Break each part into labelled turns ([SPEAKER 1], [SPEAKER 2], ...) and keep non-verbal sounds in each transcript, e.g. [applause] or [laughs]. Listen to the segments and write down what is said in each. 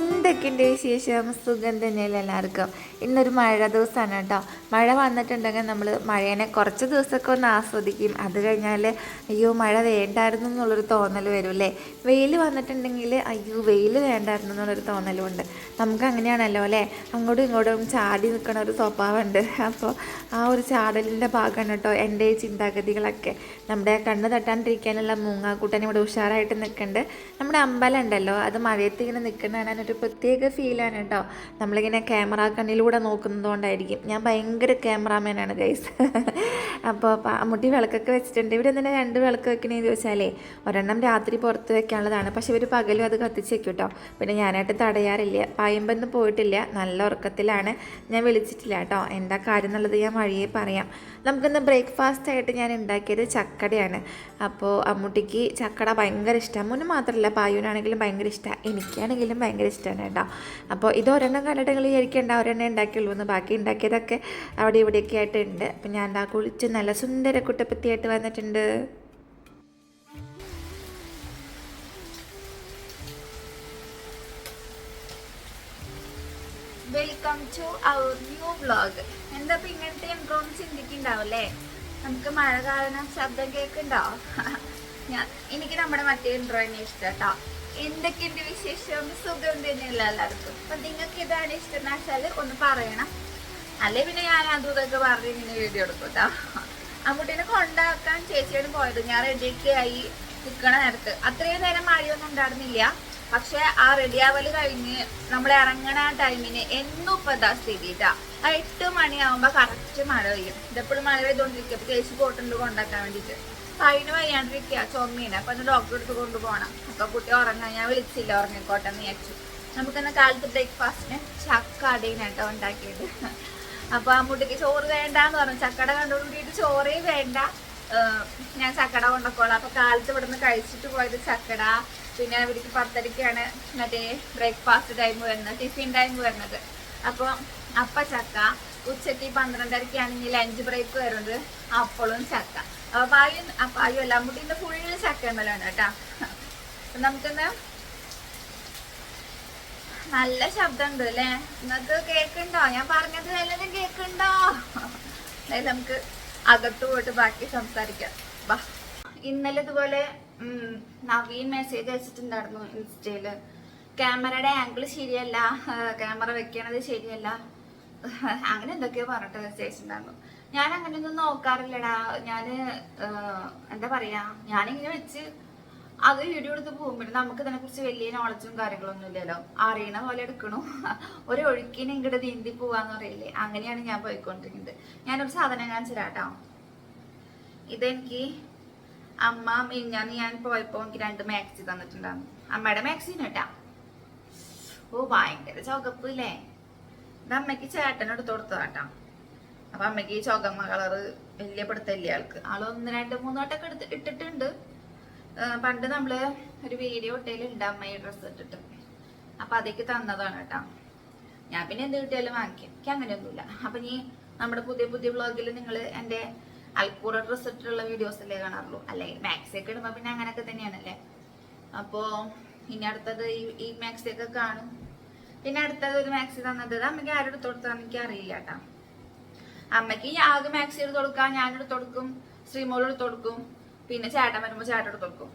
[SPEAKER 1] എന്തൊക്കെയുണ്ട് വിശേഷം? സുഖം തന്നെയല്ലേ എല്ലാവർക്കും. ഇന്നൊരു മഴ ദിവസമാണ് കേട്ടോ. മഴ വന്നിട്ടുണ്ടെങ്കിൽ നമ്മൾ മഴേനെ കുറച്ച് ദിവസമൊക്കെ ഒന്ന് ആസ്വദിക്കും. അത് കഴിഞ്ഞാൽ അയ്യോ മഴ വേണ്ടായിരുന്നു എന്നുള്ളൊരു തോന്നൽ വരും അല്ലേ? വെയിൽ വന്നിട്ടുണ്ടെങ്കിൽ അയ്യോ വെയിൽ വേണ്ടായിരുന്നു എന്നുള്ളൊരു തോന്നലുമുണ്ട്. നമുക്ക് അങ്ങനെയാണല്ലോ അല്ലേ? അങ്ങോട്ടും ഇങ്ങോട്ടും ചാടി നിൽക്കണ ഒരു സ്വഭാവമുണ്ട്. അപ്പോൾ ആ ഒരു ചാടലിന്റെ ഭാഗമാണ് കേട്ടോ എന്റെ ഈ ചിന്താഗതികളൊക്കെ. നമ്മുടെ കണ്ണ് തട്ടാണ്ടിരിക്കാനുള്ള മൂങ്ങാക്കൂട്ടൻ ഇവിടെ ഉഷാറായിട്ട് നിൽക്കുന്നുണ്ട്. നമ്മുടെ അമ്പലം ഉണ്ടല്ലോ അത് മഴയത്ത് ഇങ്ങനെ നിൽക്കുന്ന കാണാൻ ഒരു പ്രത്യേക ഫീലാണ് കേട്ടോ. നമ്മളിങ്ങനെ ക്യാമറ കണ്ണിലൂടെ നോക്കുന്നതുകൊണ്ടായിരിക്കും. ഞാൻ ഭയങ്കര ക്യാമറാമാനാണ് ഗൈസ് അപ്പോൾ മുടി വിളക്കൊക്കെ വെച്ചിട്ടുണ്ട്. ഇവിടെ എന്തിനാണ് രണ്ട് വിളക്ക് വെക്കണേന്ന് ചോദിച്ചാലേ ഒരെണ്ണം രാത്രി പുറത്ത് വെക്കാനുള്ളതാണ്. പക്ഷെ ഇവർ പകലും അത് കത്തിച്ച് വെക്കും കേട്ടോ പിന്നെ ഞാനായിട്ട് തടയാറില്ല. പായമ്പൊന്നും പോയിട്ടില്ല. നല്ല ഉറക്കത്തിലാണ്. ഞാൻ വിളിച്ചിട്ടില്ല കേട്ടോ. എന്താ കാര്യം എന്നുള്ളത് ഞാൻ വഴിയേ പറയാം. നമുക്കിന്ന് ബ്രേക്ക്ഫാസ്റ്റ് ആയിട്ട് ഞാൻ ഉണ്ടാക്കിയത് ചക്കടയാണ്. അപ്പോൾ അമ്മൂട്ടിക്ക് ചക്കട ഭയങ്കര ഇഷ്ടമാണ് മുന്നു മാത്രമല്ല പായുവിനാണെങ്കിലും ഭയങ്കര ഇഷ്ടമാണ് എനിക്കാണെങ്കിലും ഭയങ്കര ഇഷ്ടമാണ് കേട്ടോ. അപ്പോൾ ഇത് ഒരെണ്ണം നിങ്ങൾ വിചാരിക്കേണ്ട. ഒരെണ്ണം ഉണ്ടാക്കിയുള്ളൂ എന്ന്. ബാക്കി ഉണ്ടാക്കിയതൊക്കെ അവിടെ ഇവിടെയൊക്കെ ആയിട്ടുണ്ട്. അപ്പം ഞാൻ എന്താ കുളിച്ച് നല്ല സുന്ദര കുട്ടപ്പത്തിയായിട്ട് വന്നിട്ടുണ്ട്. Welcome to our new vlog എന്താ ഇപ്പൊ ഇങ്ങനത്തെ ഇൻട്രോ ചിന്തിക്കുന്നുണ്ടാവല്ലേ നമുക്ക് മഴ കാരണം ശബ്ദം കേൾക്കുന്നുണ്ടോ ഞാൻ എനിക്ക് നമ്മുടെ മറ്റേ ഇൻട്രോ തന്നെ ഇഷ്ടം കേട്ടോ എന്തൊക്കെയുണ്ട് വിശേഷം? സുഖം തന്നെയല്ല എല്ലാവർക്കും? അപ്പൊ നിങ്ങൾക്ക് ഇതാണ് ഇഷ്ടം എന്ന് വെച്ചാൽ ഒന്ന് പറയണം. അല്ലെ പിന്നെ ഞാൻ അതും ഇതൊക്കെ പറഞ്ഞ് ഇങ്ങനെ വീഡിയോ എടുക്കും കേട്ടോ അമ്മൂട്ടിനെ കൊണ്ടാക്കാൻ ചേച്ചിയാണ് പോയത്. ഞാൻ റെഡിയൊക്കെ ആയി നിൽക്കണ നേരത്ത്. അത്രയും നേരം മഴയൊന്നും ഉണ്ടായിരുന്നില്ല. പക്ഷെ ആ റെഡി ആവൽ കഴിഞ്ഞ് നമ്മൾ ഇറങ്ങണ ടൈമിന് എന്നും ഇപ്പൊ ഇതാ സ്ഥിതി ഇതാ ആ എട്ട് മണിയാവുമ്പോ കറക്റ്റ് മഴ പെയ്യും. ഇതെപ്പോഴും മഴ പെയ്തോണ്ടിരിക്കും. അപ്പൊ ചേച്ചി പോട്ടുണ്ട് കൊണ്ടാക്കാൻ വേണ്ടിട്ട്. അപ്പൊ വയ്യാണ്ടിരിക്കുക ചൊമ്മീനെ. അപ്പൊ ഒന്ന് ഡോക്ടറെ അടുത്ത് കൊണ്ടുപോകണം അപ്പൊ കുട്ടി ഉറങ്ങാൻ ഞാൻ വിളിച്ചില്ല ഉറങ്ങിക്കോട്ടെ എന്ന് വിചാരിച്ചു. നമുക്കിന്ന് കാലത്ത് ബ്രേക്ക്ഫാസ്റ്റിന് ചക്ക അടയിനാട്ടോ ഉണ്ടാക്കിയത്. അപ്പൊ ആ മുട്ടിക്ക് ചോറ് വേണ്ടാന്ന് പറഞ്ഞു. ചക്കട കണ്ടുകൂടിയിട്ട് ചോറേ വേണ്ട. ഞാൻ ചക്കട കൊണ്ടക്കോളാം. അപ്പൊ കാലത്ത് ഇവിടുന്ന് കഴിച്ചിട്ട് പോയത് ചക്കട. പിന്നെ ഇവർക്ക് പത്തരക്കാണ് മറ്റേ ബ്രേക്ക്ഫാസ്റ്റ് ടൈം വരുന്നത് ടിഫിൻ ടൈം വരുന്നത്. അപ്പൊ അപ്പ ചക്ക ഉച്ചയ്ക്ക് പന്ത്രണ്ടരക്കാണെങ്കിൽ ലഞ്ച് ബ്രേക്ക് വരുന്നത്. അപ്പോഴും ചക്ക. അപ്പൊ പായും അപ്പായും എല്ലാം കൂടി ഇന്ന് ഫുള്ള് ചക്ക ഉണ്ടല്ലാണ് കേട്ടാ. അപ്പൊ നമുക്കിന്ന് നല്ല ശബ്ദമുണ്ട് അല്ലേ നിങ്ങൾക്ക് കേക്കുണ്ടോ? ഞാൻ പറഞ്ഞത് വല്ലതും കേക്കുണ്ടോ? അതായത് നമുക്ക് അകത്ത് പോയിട്ട് ബാക്കി സംസാരിക്കാം. വാ. ഇന്നലെ ഇതുപോലെ നവീൻ മെസ്സേജ് അയച്ചിട്ടുണ്ടായിരുന്നു ഇൻസ്റ്റയിൽ. ക്യാമറയുടെ ആംഗിൾ ശരിയല്ല ക്യാമറ വെക്കണത് ശരിയല്ല. അങ്ങനെ എന്തൊക്കെയോ പറഞ്ഞിട്ട് മെസ്സേജ് അയച്ചിട്ടുണ്ടായിരുന്നു ഞാൻ അങ്ങനെയൊന്നും നോക്കാറില്ലടാ. ഞാൻ എന്താ പറയാ? ഞാനിങ്ങനെ വെച്ച് അത് വീഡിയോ എടുത്ത് പോകുമ്പോൾ നമുക്ക് ഇതിനെ കുറിച്ച് വലിയ നോളജും കാര്യങ്ങളൊന്നും ഇല്ലല്ലോ. അറിയണ പോലെ എടുക്കണു. [laughs] ഒരു ഒഴുക്കിന് ഇങ്ങോട്ട് നീന്തി പോവാന്ന് പറയില്ലേ? അങ്ങനെയാണ് ഞാൻ പോയിക്കൊണ്ടിരിക്കുന്നത്. ഞാനൊരു സാധനം കാണിച്ചു തരാട്ടോ ഇതെനിക്ക് അമ്മ മിഞ്ഞാന്ന് ഞാൻ പോയപ്പോ എനിക്ക് രണ്ട് മാക്സി തന്നിട്ടുണ്ടായിരുന്നു. അമ്മയുടെ മാക്സിന് കേട്ടാ. ഓ ഭയങ്കര ചുവപ്പ് ഇല്ലേ? ഇത് അമ്മയ്ക്ക് ചേട്ടനെടുത്ത് കൊടുത്തതാട്ടാ. അപ്പൊ അമ്മയ്ക്ക് ഈ ചുവന്ന കളറ് വലിയ പിടുത്തല്ലേ ആൾക്ക്. ആൾ ഒന്ന് രണ്ട് മൂന്ന് വട്ടമൊക്കെ എടുത്ത് ഇട്ടിട്ടുണ്ട്. പണ്ട് നമ്മൾ ഒരു വീഡിയോ ഇട്ടേലുണ്ട് അമ്മയുടെ ഈ ഡ്രസ്സ് ഇട്ടിട്ട്. അപ്പൊ അതേക്ക് തന്നതാണ് കേട്ടോ ഞാൻ പിന്നെ എന്ത് കിട്ടിയാലും വാങ്ങിക്കും. എനിക്ക് അങ്ങനെയൊന്നുമില്ല അപ്പൊ നീ നമ്മുടെ പുതിയ പുതിയ വ്ളോഗിൽ നിങ്ങൾ എന്റെ അൽക്കൂറ ഡ്രസ്സ് ഇട്ടിട്ടുള്ള വീഡിയോസ് അല്ലേ കാണാറുള്ളൂ? അല്ലെങ്കിൽ മാക്സി ഒക്കെ ഇടുമ്പോ പിന്നെ അങ്ങനെയൊക്കെ തന്നെയാണല്ലേ? അപ്പോ ഇനി അടുത്തത് ഈ മാക്സി ഒക്കെ കാണും. പിന്നെ അടുത്തത് ഒരു മാക്സി തന്നത് അമ്മയ്ക്ക് ആരും എടുത്തു എനിക്ക് അറിയില്ല കേട്ടോ അമ്മയ്ക്ക് ആകെ മാക്സി എടുത്ത് കൊടുക്കാം ഞാൻ എടുത്ത് കൊടുക്കും ശ്രീമോൾ എടുത്ത് കൊടുക്കും. പിന്നെ ചേട്ടൻ വരുമ്പോ ചേട്ടൻ കൊടുക്കും.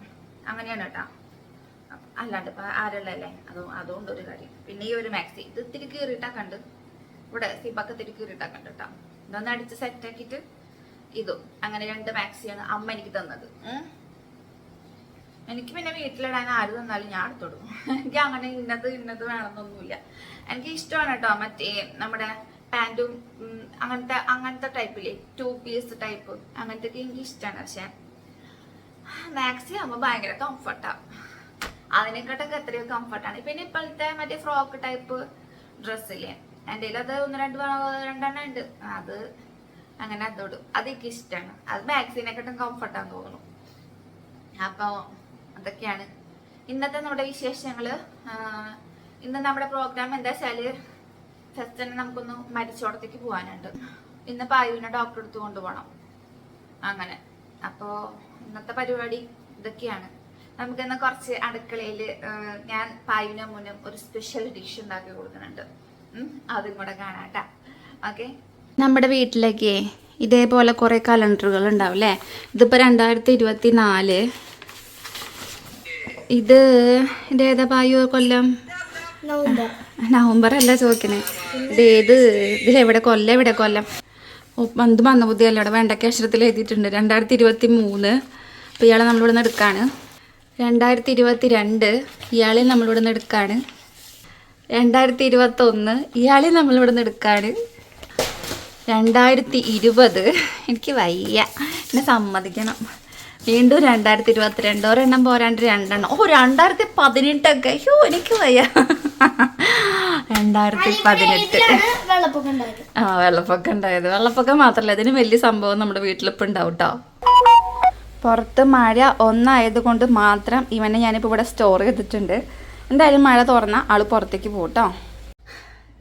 [SPEAKER 1] അങ്ങനെയാണ് കേട്ടാ. അല്ലാണ്ട് ഇപ്പൊ ആരുള്ളല്ലേ? അതും അതുകൊണ്ട് ഒരു കാര്യം. പിന്നെ ഈ ഒരു മാക്സി ഇത് ഇത്തിരി കീറിട്ടാ കണ്ട്. ഇവിടെ സിബൊക്കെ ഇത്തിരി കീറിട്ടാ കണ്ട് കേട്ടോ. ഇതൊന്ന് അടിച്ച് സെറ്റ് ആക്കിയിട്ട് ഇതും. അങ്ങനെ രണ്ട് മാക്സിയാണ് അമ്മ എനിക്ക് തന്നത്. എനിക്ക് പിന്നെ വീട്ടിലിടാൻ ആര് തന്നാലും ഞാൻ എടുത്തോടും. എനിക്ക് അങ്ങനെ ഇന്നത് ഇന്നത് വേണമെന്നൊന്നുമില്ല. എനിക്ക് ഇഷ്ടമാണ് കേട്ടോ മറ്റേ നമ്മുടെ പാന്റും അങ്ങനത്തെ അങ്ങനത്തെ ടൈപ്പില്ലേ ടു പീസ് ടൈപ്പ് അങ്ങനത്തെ ഒക്കെ എനിക്ക് ഇഷ്ടമാണ് പക്ഷെ മാക്സി ആകുമ്പോൾ ഭയങ്കര കംഫർട്ടാണ് അതിനെക്കാട്ടൊക്കെ എത്രയോ കംഫർട്ടാണ് പിന്നെ ഇപ്പോഴത്തെ മറ്റേ ഫ്രോക്ക് ടൈപ്പ് ഡ്രസ്സില്ലേ എന്റെ അത് ഒന്ന് രണ്ട് രണ്ടെണ്ണം ഉണ്ട്. അത് അങ്ങനെ അതോടും. അതെനിക്ക് ഇഷ്ടമാണ് അത് മാക്സിനെക്കാട്ടും കംഫർട്ടാന്ന് തോന്നുന്നു. അപ്പോൾ അതൊക്കെയാണ്. ഇന്നത്തെ നമ്മുടെ വിശേഷങ്ങൾ. ആ, ഇന്ന് നമ്മുടെ പ്രോഗ്രാം എന്താ വെച്ചാൽ ഫസ്റ്റ് തന്നെ നമുക്കൊന്ന് മരിച്ചോടത്തേക്ക് പോകാനുണ്ട് ഇന്ന് പായുവിനെ ഡോക്ടർ എടുത്ത് കൊണ്ടുപോകണം. അങ്ങനെ. അപ്പോൾ ഇന്നത്തെ പരിപാടി ഇതൊക്കെയാണ്.
[SPEAKER 2] നമുക്കിന്ന് കുറച്ച് അടുക്കളയിൽ ഞാൻ പായുന മുന്നും ഒരു സ്പെഷ്യൽ ഡിഷ് ഉണ്ടാക്കി കൊടുക്കുന്നുണ്ട്. അതും കൂടെ കാണാട്ടാ. ഓക്കെ?
[SPEAKER 1] നമ്മുടെ വീട്ടിലേക്ക് ഇതേപോലെ കുറേ കലണ്ടറുകൾ ഉണ്ടാവും അല്ലേ? ഇതിപ്പോൾ രണ്ടായിരത്തി ഇരുപത്തി നാല് ഇത് ഏതാ പായു കൊല്ലം? നവംബർ. അല്ല ചോദിക്കണേ? ഇത് ഏത്? ഇതിലെവിടെ കൊല്ലം എവിടെ കൊല്ലം? ഓ പന്ത് മന്ദബുദ്ധിയല്ല? ഇവിടെ വെണ്ടക്ക അക്ഷരത്തിൽ എഴുതിയിട്ടുണ്ട്. രണ്ടായിരത്തി ഇരുപത്തി മൂന്ന് അപ്പോൾ ഇയാളെ നമ്മളിവിടെ നിന്ന് എടുക്കാണ്. രണ്ടായിരത്തി ഇരുപത്തി രണ്ട് ഇയാളെ നമ്മളിവിടെ നിന്ന് എടുക്കാണ്. രണ്ടായിരത്തി ഇരുപത്തൊന്ന് ഇയാളെ നമ്മളിവിടെ നിന്ന് എടുക്കാണ്. രണ്ടായിരത്തി ഇരുപത് എനിക്ക് വയ്യ. എന്നെ സമ്മതിക്കണം. വീണ്ടും രണ്ടായിരത്തി ഇരുപത്തിരണ്ട് ഒരെണ്ണം പോരാണ്ട് രണ്ടെണ്ണം. ഓ രണ്ടായിരത്തി പതിനെട്ടൊക്കെ അയ്യോ എനിക്ക് വയ്യ. രണ്ടായിരത്തി പതിനെട്ട് ആ വെള്ളപ്പൊക്കം ഉണ്ടായത്. വെള്ളപ്പൊക്കം മാത്രമല്ല ഇതിന് വലിയ സംഭവം നമ്മുടെ വീട്ടിലിപ്പോൾ ഉണ്ടാവും കേട്ടോ പുറത്ത് മഴ ഒന്നായത് കൊണ്ട് മാത്രം ഇവനെ ഞാനിപ്പോൾ ഇവിടെ സ്റ്റോർ ചെയ്തിട്ടുണ്ട്. എന്തായാലും മഴ തുറന്നാൽ ആൾ പുറത്തേക്ക് പോട്ടോ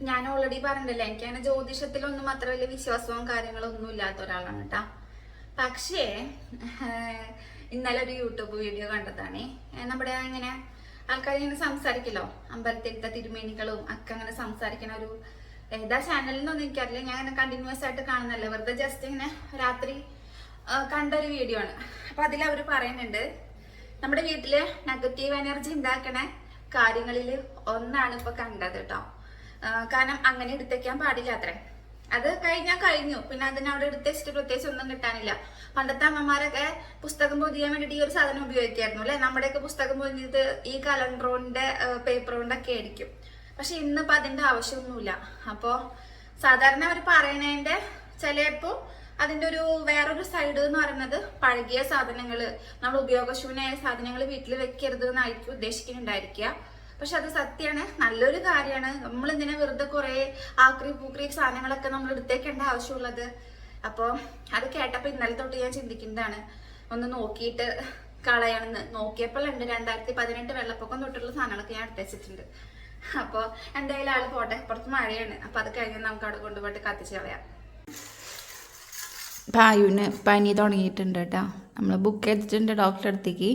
[SPEAKER 2] ഞാൻ ഓൾറെഡി പറഞ്ഞില്ല എനിക്കങ്ങനെ ജ്യോതിഷത്തിലൊന്നും അത്ര വലിയ വിശ്വാസവും കാര്യങ്ങളും ഒന്നും ഇല്ലാത്ത ഒരാളാണ് കേട്ടാ പക്ഷേ ഇന്നലെ ഒരു യൂട്യൂബ് വീഡിയോ കണ്ടതാണ്. നമ്മുടെ ഇങ്ങനെ ആൾക്കാർ ഇങ്ങനെ സംസാരിക്കല്ലോ? അമ്പലത്തിലത്തെ തിരുമേനികളും ഒക്കെ അങ്ങനെ സംസാരിക്കണ ഒരു ഏതാ ചാനലിൽ നിന്നൊന്നും എനിക്കറിയില്ല. ഞാൻ അങ്ങനെ കണ്ടിന്യൂസ് ആയിട്ട് കാണുന്നല്ലോ വെറുതെ ജസ്റ്റ് ഇങ്ങനെ രാത്രി ആ, കണ്ട ഒരു വീഡിയോ ആണ്. അപ്പൊ അതിൽ അവർ പറയുന്നുണ്ട് നമ്മുടെ വീട്ടിൽ നെഗറ്റീവ് എനർജി ഉണ്ടാക്കണ കാര്യങ്ങളിൽ ഒന്നാണ് ഇപ്പൊ കണ്ടത് കേട്ടോ കാരണം അങ്ങനെ എടുത്തേക്കാൻ പാടില്ല അത്രേ. അത് കഴിഞ്ഞാൽ കഴിഞ്ഞു. പിന്നെ അതിനെ അവിടെ വെച്ചിട്ട് പ്രത്യേകിച്ച് ഒന്നും കിട്ടാനില്ല. പണ്ടത്തെ അമ്മമാരൊക്കെ പുസ്തകം പൊതിയാൻ വേണ്ടിയിട്ട് ഈ ഒരു സാധനം ഉപയോഗിക്കായിരുന്നു അല്ലെ? നമ്മുടെയൊക്കെ പുസ്തകം പൊതിഞ്ഞത് ഈ കലണ്ടറോണിന്റെ പേപ്പർ കൊണ്ടൊക്കെ ആയിരിക്കും. പക്ഷെ ഇന്നിപ്പോ അതിന്റെ ആവശ്യമൊന്നുമില്ല. അപ്പോ സാധാരണ അവർ പറയണതിന്റെ ചിലപ്പോ അതിന്റെ ഒരു വേറൊരു സൈഡ് എന്ന് പറയുന്നത് പഴകിയ സാധനങ്ങൾ നമ്മൾ ഉപയോഗശൂന്യമായ സാധനങ്ങൾ വീട്ടിൽ വെക്കരുത് എന്നായിരിക്കും ഉദ്ദേശിക്കുന്നുണ്ടായിരിക്കുക. പക്ഷെ അത് സത്യമാണ് നല്ലൊരു കാര്യമാണ്. നമ്മൾ ഇങ്ങനെ വെറുതെ കുറെ ആക്രി പൂക്രി സാധനങ്ങളൊക്കെ നമ്മൾ എടുത്തേക്കേണ്ട ആവശ്യമുള്ളത്. അപ്പോൾ അത് കേട്ടപ്പോൾ ഇന്നലെ തൊട്ട് ഞാൻ ചിന്തിക്കുന്നതാണ്. ഒന്ന് നോക്കിയിട്ട് കളയണമെന്ന് നോക്കിയപ്പോഴുണ്ട് രണ്ടായിരത്തി പതിനെട്ട് വെള്ളപ്പൊക്കം തൊട്ടുള്ള സാധനങ്ങളൊക്കെ ഞാൻ എടുത്തുവെച്ചിട്ടുണ്ട് അപ്പോൾ എന്തായാലും ആൾ പോട്ടെ. പുറത്ത് മഴയാണ്. അപ്പോൾ അത് കഴിഞ്ഞ് നമുക്ക് അവിടെ കൊണ്ടുപോയിട്ട് കത്തിച്ച് കളയാം.
[SPEAKER 1] പായുവിന് പനി തുടങ്ങിയിട്ടുണ്ട് കേട്ടോ നമ്മൾ ബുക്ക് ചെയ്തിട്ടുണ്ട് ഡോക്ടറെ അടുത്തേക്ക്.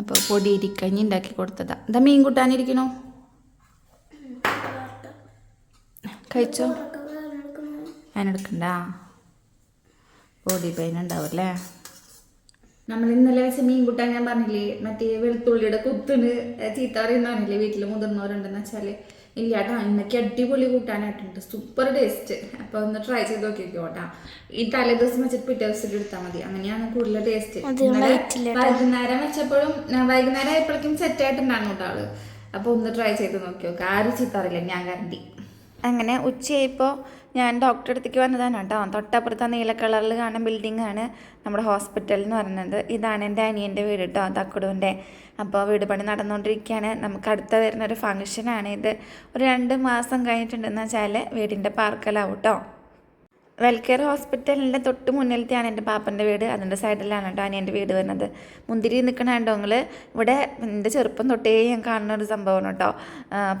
[SPEAKER 1] അപ്പോൾ പൊടി ഇരിക്കഞ്ഞി ഉണ്ടാക്കി കൊടുത്തതാ. എന്താ മീൻ കൂട്ടാനിരിക്കണോ? കഴിച്ചോ? അതിനെടുക്കണ്ട ബോഡി പെയിൻ ഉണ്ടാവും അല്ലേ? നമ്മൾ ഇന്നലെ വെച്ച മീൻ കൂട്ടാൻ ഞാൻ പറഞ്ഞില്ലേ മറ്റേ വെളുത്തുള്ളിയുടെ കുത്തിന് ചീത്ത പറയുന്ന പറഞ്ഞില്ലേ വീട്ടിൽ മുതിർന്നവരുണ്ടെന്ന് വെച്ചാൽ ഇല്ല കേട്ടോ. ഇന്നൊക്കെ അടിപൊളി കൂട്ടാനായിട്ടുണ്ട്. സൂപ്പർ ടേസ്റ്റ് അപ്പോൾ ഒന്ന് ട്രൈ ചെയ്ത് നോക്കിക്കോ കേട്ടോ. ഈ തലേ ദിവസം വെച്ചിട്ട് പിറ്റേ ദിവസത്തിൽ എടുത്താൽ മതി. അങ്ങനെയാണ് കൂടുതൽ ടേസ്റ്റ് വൈകുന്നേരം വെച്ചപ്പോഴും വൈകുന്നേരം ആയപ്പോഴേക്കും സെറ്റ് ആയിട്ടുണ്ടായിരുന്നു കേട്ടോ ആൾ അപ്പോൾ ഒന്ന് ട്രൈ ചെയ്ത് നോക്കി നോക്കാം ആരും ചീത്തറില്ല ഞാൻ കണ്ടി അങ്ങനെ ഉച്ചയായപ്പോൾ ഞാൻ ഡോക്ടറെ അടുത്തേക്ക് വന്നതാണ് കേട്ടോ. തൊട്ടപ്പുറത്ത് നീല കളറിൽ കാണുന്ന ബിൽഡിംഗ് ആണ് നമ്മുടെ ഹോസ്പിറ്റൽ എന്ന് പറയുന്നത്. ഇതാണ് എന്റെ അനിയന്റെ വീട് കേട്ടോ തക്കുടുവിന്റെ. അപ്പോൾ വീട് പണി നടന്നുകൊണ്ടിരിക്കുകയാണ്. നമുക്ക് അടുത്ത വരുന്ന ഒരു ഫംഗ്ഷനാണ് ഇത്. ഒരു രണ്ട് മാസം കഴിഞ്ഞിട്ടുണ്ടെന്ന് വെച്ചാൽ വീടിന്റെ പാർക്കലാവും കേട്ടോ. വെൽക്കെയർ ഹോസ്പിറ്റലിന്റെ തൊട്ട് മുന്നിലത്തെയാണ് എന്റെ പാപ്പന്റെ വീട്. അതിന്റെ സൈഡിലാണ് കേട്ടോ അനിയന്റെ വീട് വരുന്നത്. മുന്തിരി നിൽക്കണ കണ്ടോ നിങ്ങൾ ഇവിടെ എന്റെ ചെറുപ്പം തൊട്ടേ ഞാൻ കാണുന്ന ഒരു സംഭവമാണ് കേട്ടോ.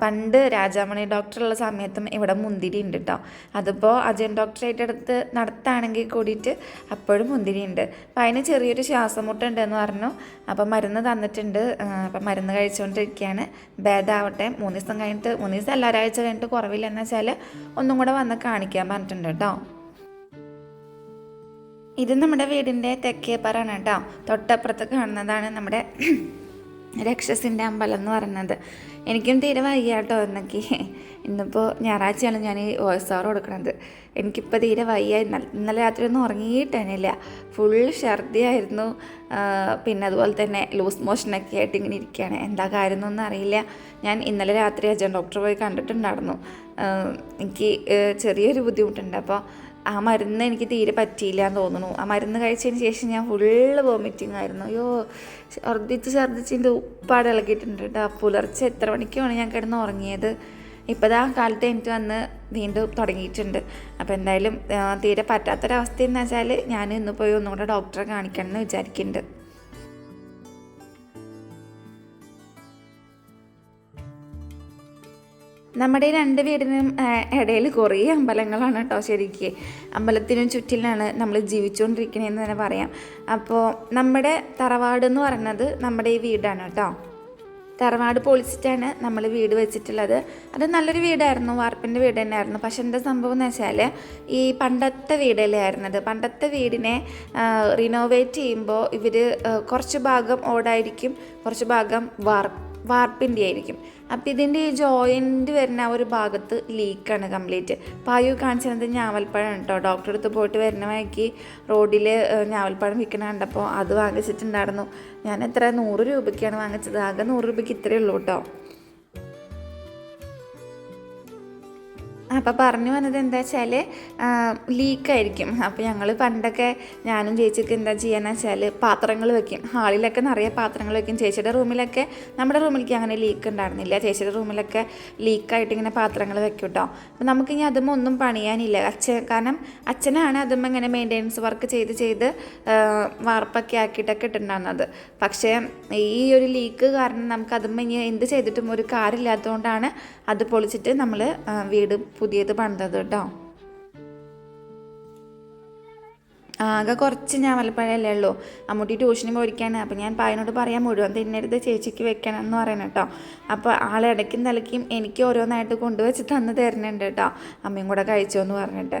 [SPEAKER 1] പണ്ട് രാജാമണി ഡോക്ടറുള്ള സമയത്തും ഇവിടെ മുന്തിരി ഉണ്ട് കേട്ടോ. അതിപ്പോൾ അജയൻ ഡോക്ടറായിട്ട് അടുത്ത് നടത്താണെങ്കിൽ കൂടിയിട്ട് അപ്പോഴും മുന്തിരി ഉണ്ട്. അപ്പം അതിന് ചെറിയൊരു ശ്വാസം ഉണ്ടെന്ന് പറഞ്ഞു. അപ്പം മരുന്ന് തന്നിട്ടുണ്ട്. അപ്പം മരുന്ന് കഴിച്ചുകൊണ്ടിരിക്കുകയാണ്. ഭേദമാവട്ടെ മൂന്ന് ദിവസം കഴിഞ്ഞിട്ട് മൂന്ന് ദിവസം എല്ലാ ഒരാഴ്ച കഴിഞ്ഞിട്ട് കുറവില്ല എന്ന് വെച്ചാൽ ഒന്നും കൂടെ വന്ന് കാണിക്കാൻ പറഞ്ഞിട്ടുണ്ട് കേട്ടോ. ഇത് നമ്മുടെ വീടിന്റെ തെക്കേപ്പറാണ് കേട്ടോ. തൊട്ടപ്പുറത്ത് കാണുന്നതാണ് നമ്മുടെ [clears throat] രക്ഷസിന്റെ അമ്പലം എന്ന് പറയുന്നത്. എനിക്കും തീരെ വയ്യ കേട്ടോ എന്നൊക്കെ. ഇന്നിപ്പോൾ ഞായറാഴ്ചയാണ് ഞാൻ ഈ വോയിസ് ഓവർ കൊടുക്കുന്നത് എനിക്കിപ്പോൾ തീരെ വയ്യ. ഇന്നലെ രാത്രി ഒന്നും ഉറങ്ങിയിട്ടേനില്ല. ഫുൾ ഛർദിയായിരുന്നു. പിന്നെ അതുപോലെ തന്നെ ലൂസ് മോഷനൊക്കെ ആയിട്ട് ഇങ്ങനെ ഇരിക്കുകയാണ്. എന്താ കാര്യമൊന്നും അറിയില്ല. ഞാൻ ഇന്നലെ രാത്രി അജൻ ഡോക്ടർ പോയി കണ്ടിട്ടുണ്ടായിരുന്നു. എനിക്ക് ചെറിയൊരു ബുദ്ധിമുട്ടുണ്ട്. അപ്പോൾ ആ മരുന്ന് എനിക്ക് തീരെ പറ്റിയില്ല എന്ന് തോന്നുന്നു. ആ മരുന്ന് കഴിച്ചതിന് ശേഷം ഞാൻ ഫുള്ള് വോമിറ്റിംഗ് ആയിരുന്നു. അയ്യോ ഛർദ്ദിച്ച് ഛർദ്ദിച്ച് എന്റെ ഉപ്പാട് ഇളകിയിട്ടുണ്ട് കേട്ടോ. പുലർച്ചെ എത്ര മണിക്കാണ് ഞാൻ കിടന്ന് ഉറങ്ങിയത്? ഇപ്പോൾ ദാ കാലത്ത് എനിക്ക് വന്ന് വീണ്ടും തുടങ്ങിയിട്ടുണ്ട്. അപ്പോൾ എന്തായാലും ആ, തീരെ പറ്റാത്തൊരവസ്ഥ എന്ന് വെച്ചാൽ ഞാൻ ഇന്ന് പോയി ഒന്നുകൂടെ ഡോക്ടറെ കാണിക്കണം എന്ന് വിചാരിക്കുന്നുണ്ട് നമ്മുടെ രണ്ട് വീടിനും ഇടയിൽ കുറേ അമ്പലങ്ങളാണ് കേട്ടോ ശരിക്ക്. അമ്പലത്തിനും ചുറ്റിലാണ് നമ്മൾ ജീവിച്ചുകൊണ്ടിരിക്കണതെന്ന് തന്നെ പറയാം. അപ്പോൾ നമ്മുടെ തറവാട് എന്ന് പറയുന്നത് നമ്മുടെ ഈ വീടാണ് കേട്ടോ. തറവാട് പൊളിച്ചിട്ടാണ് നമ്മൾ വീട് വെച്ചിട്ടുള്ളത്. അത് നല്ലൊരു വീടായിരുന്നു വാർപ്പിന്റെ വീട് തന്നെയായിരുന്നു. പക്ഷെ എന്താ സംഭവം എന്ന് വെച്ചാൽ ഈ പണ്ടത്തെ വീടല്ലേ ആയിരുന്നത്? പണ്ടത്തെ വീടിനെ റിനോവേറ്റ് ചെയ്യുമ്പോൾ ഇവർ കുറച്ച് ഭാഗം ഓടായിരിക്കും കുറച്ച് ഭാഗം വാർ വാർപ്പിന്റെ ആയിരിക്കും അപ്പം ഇതിന്റെ ഈ ജോയിന്റ് വരുന്ന ആ ഒരു ഭാഗത്ത് ലീക്കാണ് കംപ്ലീറ്റ്. പായു കാണിച്ചിരുന്നത് ഞാവൽപ്പഴം കേട്ടോ ഡോക്ടറെ അടുത്ത് പോയിട്ട് വരുന്ന വഴിക്ക് റോഡിൽ ഞാവൽപ്പഴം വിൽക്കണ കണ്ടപ്പോൾ അത് വാങ്ങിച്ചിട്ടുണ്ടായിരുന്നു. ഞാൻ എത്ര? നൂറ് രൂപയ്ക്കാണ് വാങ്ങിച്ചത്. ആകെ നൂറ് രൂപയ്ക്ക് ഇത്രയേ ഉള്ളൂ കേട്ടോ അപ്പോൾ പറഞ്ഞു വന്നത് എന്താ വെച്ചാൽ ലീക്കായിരിക്കും അപ്പോൾ ഞങ്ങൾ പണ്ടൊക്കെ ഞാനും ചേച്ചിക്ക് എന്താ ചെയ്യാന്ന് വെച്ചാൽ പാത്രങ്ങൾ വെക്കും. ഹാളിലൊക്കെ നിറയെ പാത്രങ്ങൾ വെക്കും. ചേച്ചിയുടെ റൂമിലൊക്കെ നമ്മുടെ റൂമിലേക്ക് അങ്ങനെ ലീക്ക് ഉണ്ടായിരുന്നില്ല. ചേച്ചിയുടെ റൂമിലൊക്കെ ലീക്കായിട്ട് ഇങ്ങനെ പാത്രങ്ങൾ വെക്കും കേട്ടോ അപ്പോൾ നമുക്കിനി അതും ഒന്നും പണിയാനില്ല. അച്ഛൻ കാരണം അച്ഛനാണ് അതും ഇങ്ങനെ മെയിന്റെനൻസ് വർക്ക് ചെയ്ത് ചെയ്ത് വാർപ്പൊക്കെ ആക്കിയിട്ടൊക്കെ ഇട്ടുണ്ടാകുന്നത് പക്ഷേ ഈ ഒരു ലീക്ക് കാരണം നമുക്ക് അതും ഇനി എന്ത് ചെയ്തിട്ടും ഒരു കാര്യമില്ലാത്തതുകൊണ്ടാണ് അത് പൊളിച്ചിട്ട് നമ്മൾ വീട് പുതിയത് പണിതത് കേട്ടോ ആകെ കുറച്ച് ഞാൻ ഞാവൽപ്പഴമല്ലേ ഉള്ളൂ. അമ്മൂട്ടി ട്യൂഷന് പോയിരിക്കാണ്. അപ്പോൾ ഞാൻ പായനോട് പറയാൻ മുഴുവൻ തിന്നരുത് ചേച്ചിക്ക് വെക്കണം എന്ന് പറയണം കേട്ടോ അപ്പോൾ ആളെ ഇടയ്ക്കും എനിക്ക് ഓരോന്നായിട്ട് കൊണ്ടുവച്ച് തന്ന് തരുന്നുണ്ട് കേട്ടോ അമ്മയും കൂടെ കഴിച്ചോ എന്ന് പറഞ്ഞിട്ട്.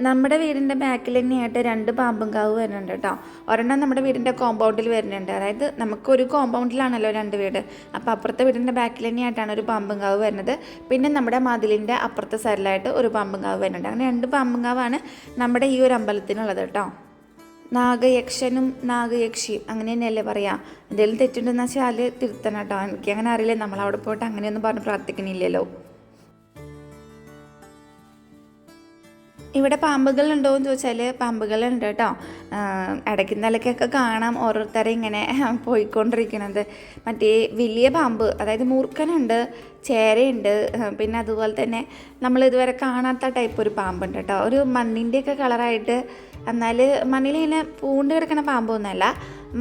[SPEAKER 1] നമ്മുടെ വീടിന്റെ ബാക്കിൽ തന്നെയായിട്ട് രണ്ട് പാമ്പും കാവ് വരുന്നുണ്ട് കേട്ടോ. ഒരെണ്ണം നമ്മുടെ വീടിന്റെ കോമ്പൗണ്ടിൽ വരുന്നുണ്ട്. അതായത് നമുക്കൊരു കോമ്പൗണ്ടിലാണല്ലോ രണ്ട് വീട്. അപ്പോൾ അപ്പുറത്തെ വീടിന്റെ ബാക്കിൽ തന്നെയായിട്ടാണ് ഒരു പാമ്പും കാവ് വരുന്നത്. പിന്നെ നമ്മുടെ മതിലിന്റെ അപ്പുറത്തെ സൈഡിലായിട്ട് ഒരു പാമ്പും കാവ് വരുന്നുണ്ട്. അങ്ങനെ രണ്ട് പാമ്പും കാവാണ് നമ്മുടെ ഈ ഒരു അമ്പലത്തിനുള്ളത് കേട്ടോ. നാഗയക്ഷനും നാഗയക്ഷിയും. അങ്ങനെ തന്നെയല്ലേ പറയാം? എന്തെങ്കിലും തെറ്റുണ്ടെന്ന് വെച്ചാൽ തിരുത്തണം കേട്ടോ. എനിക്ക് അങ്ങനെ അറിയില്ല. നമ്മൾ അവിടെ പോയിട്ട് അങ്ങനെയൊന്നും പറഞ്ഞ് പ്രാർത്ഥിക്കണില്ലല്ലോ. ഇവിടെ പാമ്പുകൾ ഉണ്ടോ എന്ന് ചോദിച്ചാൽ പാമ്പുകളുണ്ട് കേട്ടോ. ഇടയ്ക്ക് നിലയ്ക്കൊക്കെ കാണാം. ഓരോരുത്തരെ ഇങ്ങനെ [laughs] പോയിക്കൊണ്ടിരിക്കുന്നത്. മറ്റേ വലിയ പാമ്പ് അതായത് മൂർഖനുണ്ട് ചേരയുണ്ട്. പിന്നെ അതുപോലെ തന്നെ നമ്മൾ ഇതുവരെ കാണാത്ത ടൈപ്പ് ഒരു പാമ്പുണ്ട് കേട്ടോ. ഒരു മണ്ണിന്റെയൊക്കെ കളറായിട്ട് എന്നാൽ മണ്ണിലിങ്ങനെ പൂണ്ട് കിടക്കുന്ന പാമ്പൊന്നുമല്ല.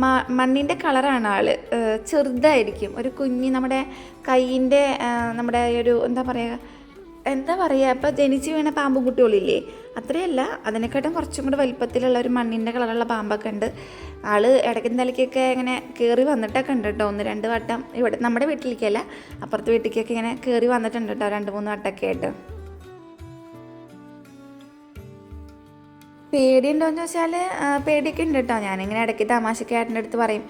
[SPEAKER 1] മ മണ്ണിന്റെ കളറാണ് ആൾ ചെറുതായിരിക്കും. ഒരു കുഞ്ഞ് നമ്മുടെ കയ്യിന്റെ നമ്മുടെ ഒരു എന്താ പറയുക എന്താ പറയുക ഇപ്പം ജനിച്ച് വീണ പാമ്പും കുട്ടികളില്ലേ? അത്രയല്ല അതിനെക്കാട്ടും കുറച്ചും കൂടെ വലിപ്പത്തിലുള്ള ഒരു മണ്ണിന്റെ കളറുള്ള പാമ്പൊക്കെ ഉണ്ട്. ആൾ ഇടയ്ക്കും തലയ്ക്കൊക്കെ ഇങ്ങനെ കയറി വന്നിട്ടൊക്കെ ഉണ്ട് കേട്ടോ ഒന്ന് രണ്ട് വട്ടം. ഇവിടെ നമ്മുടെ വീട്ടിലേക്കല്ല അപ്പുറത്തെ വീട്ടിലേക്കൊക്കെ ഇങ്ങനെ കയറി വന്നിട്ടുണ്ട് കേട്ടോ രണ്ട് മൂന്ന് വട്ടമൊക്കെ ആയിട്ട്. പേടിയുണ്ടോയെന്ന് വെച്ചാൽ പേടിയൊക്കെ ഉണ്ട് കേട്ടോ ഞാനിങ്ങനെ ഇടയ്ക്ക് തമാശക്ക് ഏട്ടന്റെ അടുത്ത് പറയും.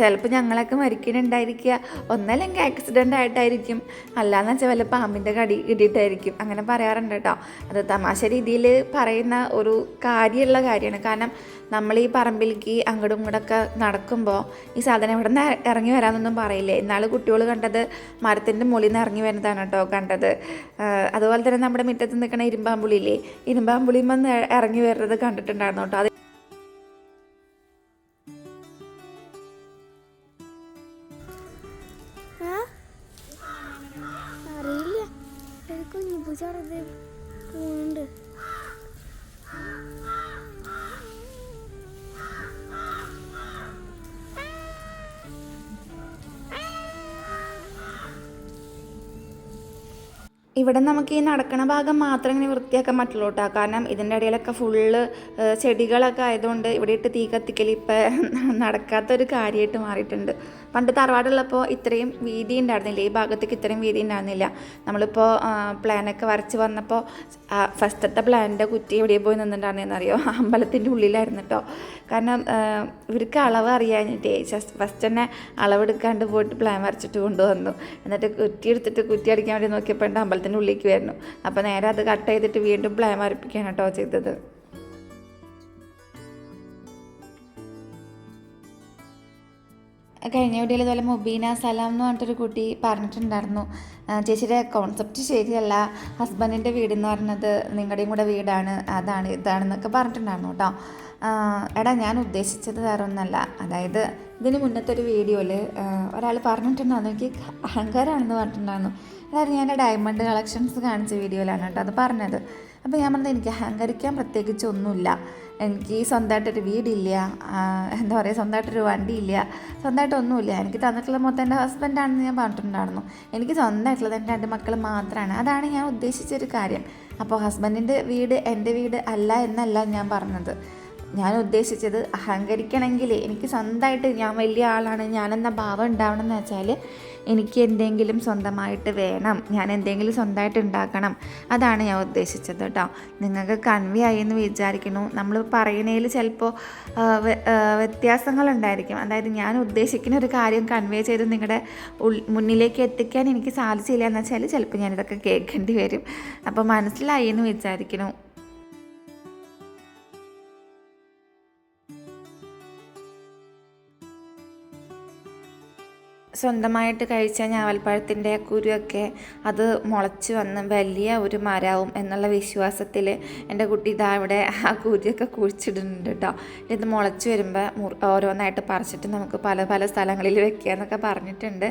[SPEAKER 1] ചിലപ്പോൾ ഞങ്ങളൊക്കെ മരിക്കുന്നുണ്ടായിരിക്കുക ഒന്നല്ലെങ്കിൽ ആക്സിഡന്റ് ആയിട്ടായിരിക്കും. അല്ലാന്ന് വെച്ചാൽ വല്ല പാമ്പിന്റെ കടി കിട്ടിയിട്ടായിരിക്കും. അങ്ങനെ പറയാറുണ്ട് കേട്ടോ അത് തമാശ രീതിയിൽ പറയുന്ന ഒരു കാര്യമുള്ള കാര്യമാണ്. കാരണം നമ്മൾ ഈ പറമ്പിലേക്ക് അങ്ങോട്ടും ഇങ്ങോട്ടൊക്കെ നടക്കുമ്പോൾ ഈ സാധനം ഇവിടെ നിന്ന് ഇറങ്ങി വരാമെന്നൊന്നും പറയില്ലേ. ഇന്നാൾ കുട്ടികൾ കണ്ടത് മരത്തിന്റെ മുകളിൽ നിന്ന് ഇറങ്ങി വരുന്നതാണ് കേട്ടോ കണ്ടത്. അതുപോലെ തന്നെ നമ്മുടെ മുറ്റത്ത് നിൽക്കുന്ന ഇരുമ്പാമ്പുളിയില്ലേ. ഇരുമ്പാമ്പുളിയും വന്ന് ഇറങ്ങി വരുന്നത് കണ്ടിട്ടുണ്ടായിരുന്നു കേട്ടോ അത്
[SPEAKER 3] അറിയില്ല. കുഞ്ഞു പൂച്ച അവിടെ പോകുന്നുണ്ട്
[SPEAKER 1] ഇവിടെ നമുക്ക് ഈ നടക്കണ ഭാഗം മാത്രം ഇങ്ങനെ വൃത്തിയാക്കാൻ പറ്റുള്ളൂ കേട്ടോ. കാരണം ഇതിന്റെ ഇടയിലൊക്കെ ഫുള്ള് ചെടികളൊക്കെ ആയതുകൊണ്ട് ഇവിടെ ഇട്ട് തീ കത്തിക്കൽ ഇപ്പം [laughs] നടക്കാത്തൊരു കാര്യമായിട്ട് മാറിയിട്ടുണ്ട്. പണ്ട് തറവാടുള്ളപ്പോൾ ഇത്രയും വീതി ഉണ്ടായിരുന്നില്ല. ഈ ഭാഗത്തേക്ക് ഇത്രയും വീതി ഉണ്ടായിരുന്നില്ല. നമ്മളിപ്പോൾ പ്ലാനൊക്കെ വരച്ച് വന്നപ്പോൾ ഫസ്റ്റത്തെ പ്ലാനിന്റെ കുറ്റി എവിടെ പോയി നിന്നിട്ടുണ്ടായിരുന്നെന്ന് അറിയോ? അമ്പലത്തിന്റെ ഉള്ളിലായിരുന്നു കേട്ടോ കാരണം ഇവർക്ക് അളവ് അറിയാഞ്ഞിട്ടേ ഫസ്റ്റ് തന്നെ അളവെടുക്കാണ്ട് പോയിട്ട് പ്ലാൻ വരച്ചിട്ട് കൊണ്ടുവന്നു. എന്നിട്ട് കുറ്റി എടുത്തിട്ട് കുറ്റി അടിക്കാൻ വേണ്ടി നോക്കിയപ്പോൾ അമ്പലത്തിന്റെ ഉള്ളിലേക്ക് വരുന്നു. അപ്പോൾ നേരെ അത് കട്ട് ചെയ്തിട്ട് വീണ്ടും പ്ലാൻ വരപ്പിക്കുകയാണ് കേട്ടോ ചെയ്തത്. കഴിഞ്ഞ വീഡിയോയിൽ ഇതുപോലെ മുബീന സലാം എന്ന് പറഞ്ഞിട്ടൊരു കുട്ടി പറഞ്ഞിട്ടുണ്ടായിരുന്നു. ചേച്ചിയുടെ കോൺസെപ്റ്റ് ശരിയല്ല. ഹസ്ബൻഡിന്റെ വീട് എന്ന് പറഞ്ഞത് നിങ്ങളുടെയും കൂടെ വീടാണ് അതാണ് ഇതാണെന്നൊക്കെ പറഞ്ഞിട്ടുണ്ടായിരുന്നു കേട്ടോ. എടാ ഞാൻ ഉദ്ദേശിച്ചത് വേറെ ഒന്നല്ല. അതായത് ഇതിന് മുന്നത്തെ ഒരു വീഡിയോയിൽ ഒരാൾ പറഞ്ഞിട്ടുണ്ടായിരുന്നു. എനിക്ക് അഹങ്കാരമാണെന്ന് പറഞ്ഞിട്ടുണ്ടായിരുന്നു. അതായത് ഞാൻ ഡയമണ്ട് കളക്ഷൻസ് കാണിച്ച വീഡിയോയിലാണ് കേട്ടോ അത് പറഞ്ഞത്. അപ്പോൾ ഞാൻ പറഞ്ഞത് എനിക്ക് അഹങ്കരിക്കാൻ പ്രത്യേകിച്ച് ഒന്നുമില്ല. എനിക്ക് സ്വന്തമായിട്ടൊരു വീടില്ല. എന്താ പറയുക സ്വന്തമായിട്ടൊരു വണ്ടിയില്ല. സ്വന്തമായിട്ടൊന്നുമില്ല എനിക്ക് തന്നിട്ടുള്ള മൊത്തം എന്റെ ഹസ്ബൻഡാണെന്ന് ഞാൻ പറഞ്ഞിട്ടുണ്ടായിരുന്നു. എനിക്ക് സ്വന്തമായിട്ടുള്ളത് എന്റെ രണ്ട് മക്കൾ മാത്രമാണ് അതാണ് ഞാൻ ഉദ്ദേശിച്ചൊരു കാര്യം. അപ്പോൾ ഹസ്ബൻഡിന്റെ വീട് എന്റെ വീട് അല്ല എന്നല്ല ഞാൻ പറഞ്ഞത്. ഞാൻ ഉദ്ദേശിച്ചത് അഹങ്കരിക്കണമെങ്കിൽ എനിക്ക് സ്വന്തമായിട്ട് ഞാൻ വലിയ ആളാണ്. ഞാനെന്ന ഭാവം ഉണ്ടാവണം എന്ന് വെച്ചാൽ എനിക്ക് എന്തെങ്കിലും സ്വന്തമായിട്ട് വേണം. ഞാൻ എന്തെങ്കിലും സ്വന്തമായിട്ട് ഉണ്ടാക്കണം. അതാണ് ഞാൻ ഉദ്ദേശിച്ചത് കേട്ടോ. നിങ്ങൾക്ക് കൺവേ ആയി എന്ന് വിചാരിക്കുന്നു. നമ്മൾ പറയണതിൽ ചിലപ്പോൾ വ്യത്യാസങ്ങളുണ്ടായിരിക്കും. അതായത് ഞാൻ ഉദ്ദേശിക്കുന്ന ഒരു കാര്യം കൺവേ ചെയ്ത് നിങ്ങളുടെ മുന്നിലേക്ക് എത്തിക്കാൻ എനിക്ക് സാധിച്ചില്ല എന്ന് വെച്ചാൽ ചിലപ്പോൾ ഞാനിതൊക്കെ കേൾക്കേണ്ടി വരും. അപ്പോൾ മനസ്സിലായി എന്ന് വിചാരിക്കുന്നു. സ്വന്തമായിട്ട് കഴിച്ച ഞാവൽപ്പഴത്തിന്റെ കുരുവൊക്കെ അത് മുളച്ച് വന്ന് വലിയ ഒരു മരവും എന്നുള്ള വിശ്വാസത്തിൽ എന്റെ കുട്ടി ഇതാ ഇവിടെ ആ കുരുവൊക്കെ കുഴിച്ചിടുന്നുണ്ട് കേട്ടോ. ഇത് മുളച്ച് വരുമ്പോൾ ഓരോന്നായിട്ട് പറിച്ചിട്ട് നമുക്ക് പല പല സ്ഥലങ്ങളിൽ വെക്കുക എന്നൊക്കെ പറഞ്ഞിട്ടുണ്ട്.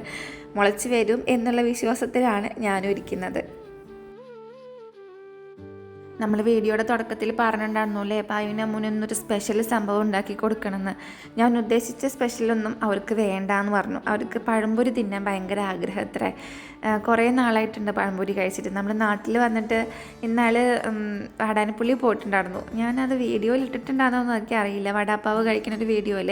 [SPEAKER 1] മുളച്ച് വരും എന്നുള്ള വിശ്വാസത്തിലാണ് ഞാനും ഇരിക്കുന്നത്. നമ്മൾ വീഡിയോയുടെ തുടക്കത്തിൽ പറഞ്ഞിട്ടുണ്ടായിരുന്നു അല്ലേ പായുവിന് മുന്നൊരു സ്പെഷ്യൽ സംഭവം ഉണ്ടാക്കി കൊടുക്കണമെന്ന്. ഞാൻ ഉദ്ദേശിച്ച സ്പെഷ്യലൊന്നും അവർക്ക് വേണ്ട എന്ന് പറഞ്ഞു. അവർക്ക് പഴംപൊരി തിന്നാൻ ഭയങ്കര ആഗ്രഹം അത്ര കുറേ നാളായിട്ടുണ്ട് പഴംപൊരി കഴിച്ചിട്ട്. നമ്മൾ നാട്ടിൽ വന്നിട്ട് ഇന്നാൾ വടാനപ്പുള്ളി പോയിട്ടുണ്ടായിരുന്നു. ഞാനത് വീഡിയോയിൽ ഇട്ടിട്ടുണ്ടാകുന്നതെന്ന് എനിക്ക് അറിയില്ല. വടാപ്പാവ് കഴിക്കുന്ന ഒരു വീഡിയോയിൽ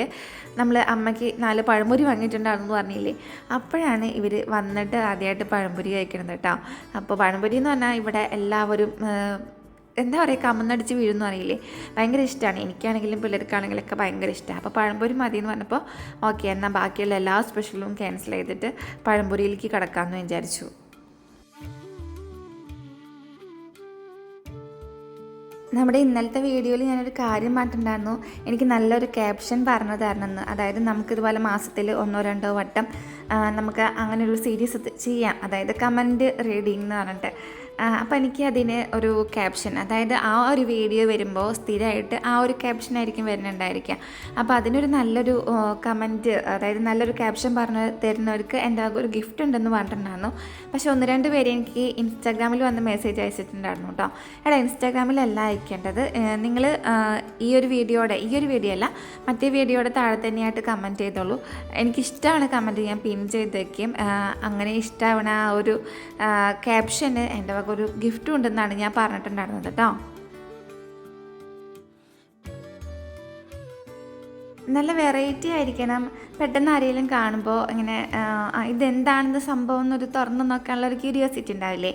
[SPEAKER 1] നമ്മൾ അമ്മയ്ക്ക് നാല് പഴംപൊരി വാങ്ങിയിട്ടുണ്ടായിരുന്നു പറഞ്ഞില്ലേ? അപ്പോഴാണ് ഇവർ വന്നിട്ട് ആദ്യമായിട്ട് പഴംപൊരി കഴിക്കുന്നത് കേട്ടോ. അപ്പോൾ പഴംപൊരി എന്ന് പറഞ്ഞാൽ ഇവിടെ എല്ലാവരും എന്താ പറയുക കമന്നടിച്ച് വീഴുന്നു അറിയില്ലേ? ഭയങ്കര ഇഷ്ടമാണ് എനിക്കാണെങ്കിലും പിള്ളേർക്കാണെങ്കിലൊക്കെ ഭയങ്കര ഇഷ്ടമാണ് അപ്പോൾ പഴംപൊരി മതി എന്ന് പറഞ്ഞപ്പോൾ ഓക്കെ എന്നാൽ ബാക്കിയുള്ള എല്ലാ സ്പെഷ്യലും ക്യാൻസൽ ചെയ്തിട്ട് പഴംപൊരിയിലേക്ക് കിടക്കാമെന്ന് വിചാരിച്ചു. നമ്മുടെ ഇന്നലത്തെ വീഡിയോയിൽ ഞാനൊരു കാര്യം പറഞ്ഞിട്ടുണ്ടായിരുന്നു. എനിക്ക് നല്ലൊരു ക്യാപ്ഷൻ പറഞ്ഞു തരണമെന്ന് അതായത് നമുക്കിതുപോലെ മാസത്തിൽ ഒന്നോ രണ്ടോ വട്ടം നമുക്ക് നമുക്ക് അങ്ങനെയുള്ള സീരീസ് ചെയ്യാം. അതായത് കമന്റ് റീഡിങ് എന്ന് പറഞ്ഞിട്ട്. അപ്പോൾ എനിക്ക് അതിന് ഒരു ക്യാപ്ഷൻ അതായത് ആ ഒരു വീഡിയോ വരുമ്പോൾ സ്ഥിരമായിട്ട് ആ ഒരു ക്യാപ്ഷൻ ആയിരിക്കും വരുന്നുണ്ടായിരിക്കുക അപ്പോൾ അതിനൊരു നല്ലൊരു കമന്റ് അതായത് നല്ലൊരു ക്യാപ്ഷൻ പറഞ്ഞു തരുന്നവർക്ക് എന്റെ ആകെ ഒരു ഗിഫ്റ്റ് ഉണ്ടെന്ന് പറഞ്ഞിട്ടുണ്ടായിരുന്നു. പക്ഷേ ഒന്ന് രണ്ട് പേര് എനിക്ക് ഇൻസ്റ്റാഗ്രാമിൽ വന്ന് മെസ്സേജ് അയച്ചിട്ടുണ്ടായിരുന്നു കേട്ടോ എടാ ഇൻസ്റ്റാഗ്രാമിലല്ല അയക്കേണ്ടത്. നിങ്ങൾ ഈ ഒരു വീഡിയോയുടെ ഈ ഒരു വീഡിയോ അല്ല മറ്റേ വീഡിയോയുടെ താഴെ തന്നെയായിട്ട് കമന്റ് ചെയ്തോളൂ. എനിക്കിഷ്ടമാണ് കമന്റ് ഞാൻ പിൻ ചെയ്ത് വയ്ക്കും അങ്ങനെ ഇഷ്ടമാവണ ആ ഒരു ക്യാപ്ഷന് എന്റെ ഒരു ഗിഫ്റ്റും ഉണ്ടെന്നാണ് ഞാൻ പറഞ്ഞിട്ടുണ്ടായിരുന്നത് കേട്ടോ. നല്ല വെറൈറ്റി ആയിരിക്കണം. പെട്ടെന്ന് ആരെങ്കിലും കാണുമ്പോൾ ഇങ്ങനെ ഇതെന്താണെന്ന് സംഭവം എന്നൊരു തുറന്നു നോക്കാനുള്ള ഒരു ക്യൂരിയോസിറ്റി ഉണ്ടാവില്ലേ?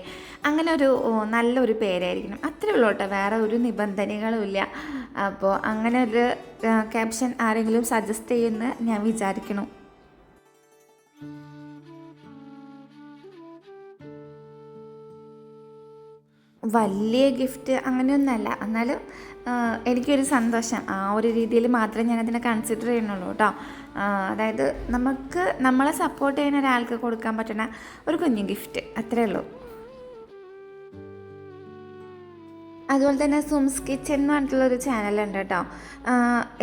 [SPEAKER 1] അങ്ങനെ ഒരു നല്ലൊരു പേരായിരിക്കണം. അത്രേ ഉള്ളൂ കേട്ടോ. വേറെ ഒരു നിബന്ധനകളുമില്ല അപ്പോൾ അങ്ങനെ ഒരു ക്യാപ്ഷൻ ആരെങ്കിലും സജസ്റ്റ് ചെയ്യുമെന്ന് ഞാൻ വിചാരിക്കണം വലിയ ഗിഫ്റ്റ് അങ്ങനെയൊന്നല്ല എന്നാലും എനിക്കൊരു സന്തോഷം. ആ ഒരു രീതിയിൽ മാത്രമേ അതിനെ കൺസിഡർ ചെയ്യുന്നുള്ളൂ കേട്ടോ അതായത് നമുക്ക് നമ്മളെ സപ്പോർട്ട് ചെയ്യുന്ന ഒരാൾക്ക് കൊടുക്കാൻ പറ്റുന്ന ഒരു കുഞ്ഞു ഗിഫ്റ്റ് അത്രേ ഉള്ളൂ. അതുപോലെ തന്നെ സുംസ് കിച്ചൻ എന്ന് പറഞ്ഞിട്ടുള്ളൊരു ചാനലുണ്ട് കേട്ടോ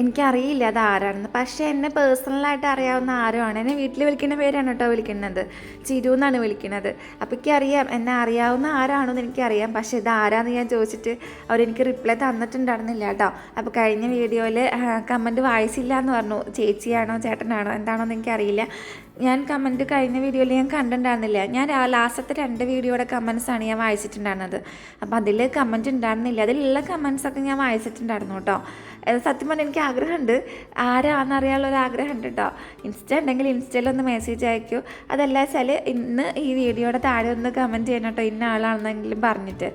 [SPEAKER 1] എനിക്കറിയില്ല അത് ആരാണെന്ന്. പക്ഷേ എന്നെ പേഴ്സണലായിട്ട് അറിയാവുന്ന ആരുമാണ്. എന്നെ വീട്ടിൽ വിളിക്കുന്ന പേരാണ് കേട്ടോ വിളിക്കുന്നത്. ചിരു എന്നാണ് വിളിക്കുന്നത്. അപ്പോൾ എനിക്കറിയാം. എന്നെ അറിയാവുന്ന ആരാണെന്ന് എനിക്കറിയാം. പക്ഷേ ഇത് ആരാന്ന് ഞാൻ ചോദിച്ചിട്ട് അവരെനിക്ക് റിപ്ലൈ തന്നിട്ടുണ്ടായിരുന്നില്ല കേട്ടോ അപ്പോൾ കഴിഞ്ഞ വീഡിയോയിൽ കമന്റ് വായിച്ചില്ല എന്ന് പറഞ്ഞു. ചേച്ചിയാണോ ചേട്ടനാണോ എന്താണോ എന്ന് എനിക്കറിയില്ല. ഞാൻ കമന്റ് കഴിഞ്ഞ വീഡിയോയിൽ ഞാൻ കണ്ടിട്ടുണ്ടായിരുന്നില്ല. ഞാൻ ലാസ്റ്റത്തെ രണ്ട് വീഡിയോയുടെ കമൻസാണ് ഞാൻ വായിച്ചിട്ടുണ്ടായിരുന്നത്. അപ്പോൾ അതിൽ കമന്റ് ഉണ്ടായിരുന്നില്ല. അതിലുള്ള കമൻസൊക്കെ ഞാൻ വായിച്ചിട്ടുണ്ടായിരുന്നു കേട്ടോ സത്യം പറഞ്ഞാൽ എനിക്ക് ആഗ്രഹമുണ്ട്. ആരാണെന്ന് അറിയാനുള്ള ഒരു ആഗ്രഹമുണ്ട് കേട്ടോ ഇൻസ്റ്റ ഉണ്ടെങ്കിൽ ഇൻസ്റ്റയിൽ ഒന്ന് മെസ്സേജ് അയക്കൂ. അതല്ല വെച്ചാൽ ഇന്ന് ഈ വീഡിയോയുടെ താഴെ ഒന്ന് കമന്റ് ചെയ്യണം കേട്ടോ ഇന്ന ആളാണെന്നെങ്കിലും പറഞ്ഞിട്ട്.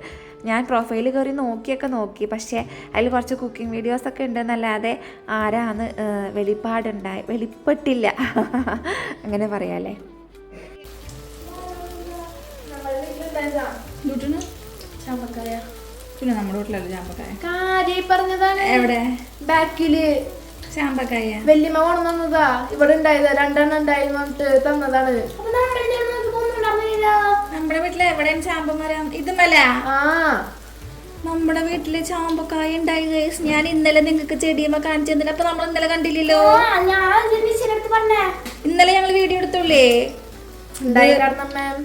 [SPEAKER 1] ഞാൻ പ്രൊഫൈൽ കയറി നോക്കിയൊക്കെ നോക്കി. പക്ഷേ അതിൽ കുറച്ച് കുക്കിംഗ് വീഡിയോസൊക്കെ ഉണ്ടെന്നല്ലാതെ ആരാന്ന് വെളിപ്പാടുണ്ടായി വെളിപ്പെട്ടില്ല. [laughs] അങ്ങനെ പറയാല്ലേ?
[SPEAKER 3] ചാമ്പക്കായ.
[SPEAKER 1] പിന്നെ നമ്മുടെ വീട്ടിലല്ല ചാമ്പക്കായ?
[SPEAKER 3] കാര്യ പറഞ്ഞതാണ്.
[SPEAKER 1] എവിടെ?
[SPEAKER 3] ബാക്കിൽ.
[SPEAKER 1] ചാമ്പക്കായ.
[SPEAKER 3] വല്യമ്മ കൊണ്ടുവന്നതാ. ഇവിടെ ഉണ്ടായതാ. രണ്ടെണ്ണം ഉണ്ടായി തന്നതാണ്.
[SPEAKER 1] നമ്മുടെ വീട്ടിൽ എവിടെയും ചാമ്പമരം? ഇതുമല്ല
[SPEAKER 3] ആ.
[SPEAKER 1] നമ്മുടെ വീട്ടിൽ ചാമ്പക്കായ ഉണ്ടായി ഗൈസ് ഞാൻ ഇന്നലെ നിങ്ങൾക്ക് ചെടിയമ്മ കാണിച്ചു തന്നില്ല. അപ്പൊ നമ്മൾ ഇന്നലെ കണ്ടില്ലല്ലോ. ഇന്നലെ ഞങ്ങൾ വീഡിയോ എടുത്തുള്ളേ.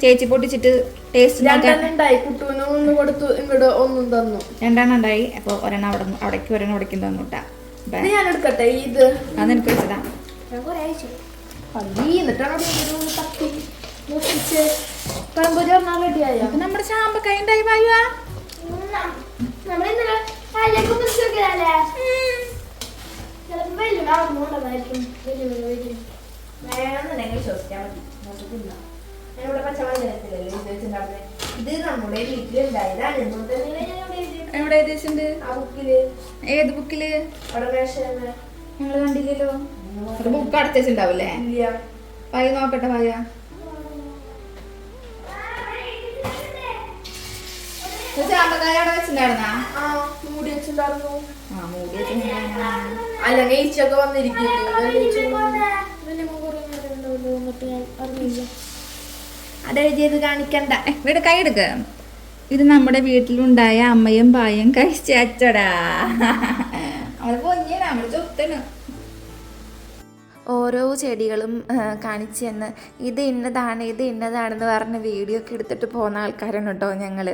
[SPEAKER 1] ചേച്ചി പൊട്ടിച്ചിട്ട് ടേസ്റ്റ്
[SPEAKER 4] രണ്ടെണ്ണം ഉണ്ടായി. കുട്ടുവിന് ഒന്ന് കൊടുത്തു ഇങ്ങോട്ട് ഒന്നും തന്നു.
[SPEAKER 1] രണ്ടെണ്ണം ഉണ്ടായി. അപ്പൊ ഒരെണ്ണം അവിടെ അവിടേക്ക് ഒരെണ്ണം അവിടേക്കും
[SPEAKER 4] ഇത് ഞാൻ എടുക്കട്ടെ. ഇത്.
[SPEAKER 1] അത് വെച്ചതാ. അപ്പൊ നമ്മുടെ ചാമ്പക്കായ ഉണ്ടായി വായുവാ.
[SPEAKER 4] ഇത് നമ്മുടെ വീട്ടിലുണ്ടായതാണ്
[SPEAKER 1] എവിടെ ഏത്
[SPEAKER 4] ബുക്കിൽ?
[SPEAKER 1] ഞങ്ങൾ കണ്ടില്ലല്ലോ? ബുക്ക് അടച്ചിട്ടുണ്ടാവില്ലേ
[SPEAKER 4] ഇല്ല.
[SPEAKER 1] വായ നോക്കട്ടെ വായ.
[SPEAKER 4] അല്ലെങ്കിൽ ഈച്ചൊക്കെ വന്നിരിക്കുന്നു.
[SPEAKER 1] അതെഴുതിയത് കാണിക്കണ്ട. ഇവിടെ കൈ എടുക്ക. ഇത് നമ്മുടെ വീട്ടിലുണ്ടായ അമ്മയും പായും കഴിച്ചടാ [laughs] അവൾ പൊഞ്ഞ നമ്മൾ ചൊത്തണ്. ഓരോ ചെടികളും കാണിച്ചു തന്ന്. ഇത് ഇന്നതാണ് ഇത് ഇന്നതാണെന്ന് പറഞ്ഞ് വീഡിയോ ഒക്കെ എടുത്തിട്ട് പോകുന്ന ആൾക്കാരാണ് കേട്ടോ ഞങ്ങൾ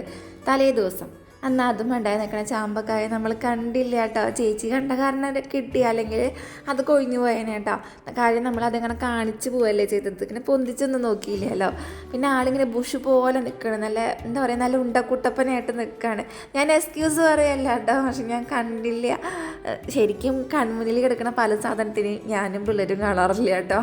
[SPEAKER 1] തലേ ദിവസം. അന്ന് അതും ഉണ്ടായി നിൽക്കണ ചാമ്പക്കായ നമ്മൾ കണ്ടില്ല കേട്ടോ. ചേച്ചി കണ്ട കാരണം കിട്ടി. അല്ലെങ്കിൽ അത് കൊഴിഞ്ഞു പോയേനെ കേട്ടോ. കാര്യം നമ്മൾ അതിങ്ങനെ കാണിച്ചു പോവല്ലേ ചെയ്തത്. ഇങ്ങനെ പൊന്തിച്ചൊന്നും നോക്കിയില്ലല്ലോ. പിന്നെ ആളിങ്ങനെ ബുഷ് പോലെ നിൽക്കണം നല്ല എന്താ പറയുക നല്ല ഉണ്ടക്കുട്ടപ്പനായിട്ട് നിൽക്കുകയാണ് ഞാൻ എക്സ്ക്യൂസ് പറയല്ല കേട്ടോ. പക്ഷെ ഞാൻ കണ്ടില്ല. ശരിക്കും കൺമുന്നിൽ കിടക്കുന്ന പല സാധനത്തിന് ഞാനും പിള്ളേരും കാണാറില്ല കേട്ടോ.